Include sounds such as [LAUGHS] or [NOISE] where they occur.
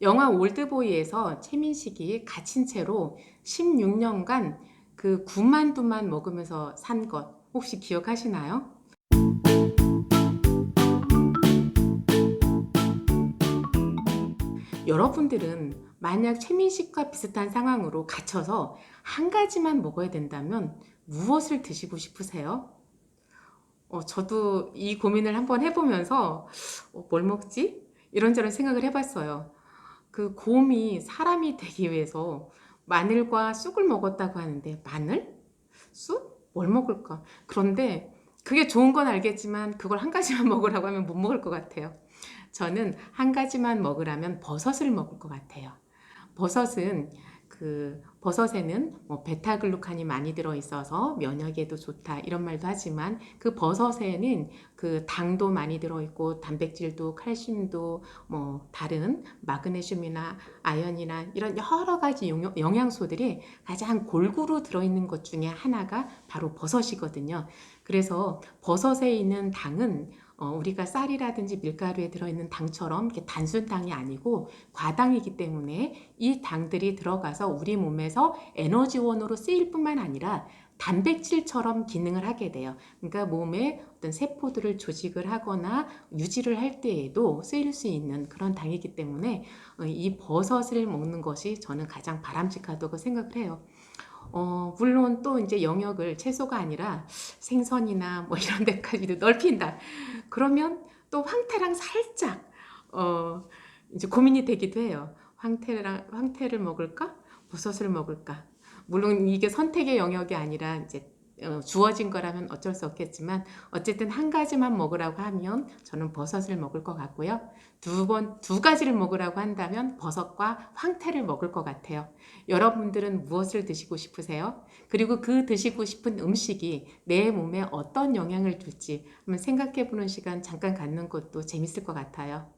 영화 올드보이에서 최민식이 갇힌 채로 16년간 그 군만두만 먹으면서 산 것 혹시 기억하시나요? 여러분들은 만약 최민식과 비슷한 상황으로 갇혀서 한 가지만 먹어야 된다면 무엇을 드시고 싶으세요? 어, 저도 이 고민을 한번 해보면서 어, 뭘 먹지? 이런저런 생각을 해봤어요. 그 곰이 사람이 되기 위해서 마늘과 쑥을 먹었다고 하는데 마늘? 쑥? 뭘 먹을까? 그런데 그게 좋은 건 알겠지만 그걸 한 가지만 [LAUGHS] 먹으라고 하면 못 먹을 것 같아요. 저는 한 가지만 먹으라면 버섯을 먹을 것 같아요. 버섯은 그 버섯에는 뭐 베타글루칸이 많이 들어 있어서 면역에도 좋다 이런 말도 하지만 그 버섯에는 그 당도 많이 들어 있고 단백질도 칼슘도 뭐 다른 마그네슘이나 아연이나 이런 여러 가지 영- 영양소들이 가장 골고루 들어 있는 것 중에 하나가 바로 버섯이거든요. 그래서 버섯에 있는 당은 어, 우리가 쌀이라든지 밀가루에 들어있는 당처럼 이렇게 단순 당이 아니고 과당이기 때문에 이 당들이 들어가서 우리 몸에 서 에너지원으로 쓰일 뿐만 아니라 단백질처럼 기능을 하게 돼요. 그러니까 몸에 어떤 세포들을 조직을 하거나 유지를 할 때에도 쓰일 수 있는 그런 당이기 때문에 어, 이 버섯을 먹는 것이 저는 가장 바람직하다고 생각을 해요. 어, 물론 또 이제 영역을 채소가 아니라 생선이나 뭐 [LAUGHS] 이런 데까지도 넓힌다. 그러면 또 황태랑 살짝 어, 이제 고민이 되기도 해요. 황태랑 황태를 먹을까? 버섯을 먹을까? 물론 이게 선택의 영역이 아니라 이제 어, 주어진 거라면 어쩔 수 없겠지만 어쨌든 한 가지만 먹으라고 하면 저는 버섯을 먹을 것 같고요. 두 번, 두 가지를 먹으라고 한다면 버섯과 황태를 먹을 것 같아요. 여러분들은 무엇을 드시고 싶으세요? 그리고 그 드시고 싶은 음식이 내 몸에 어떤 영향을 줄지 한번 생각해 보는 시간 잠깐 갖는 것도 재밌을 것 같아요.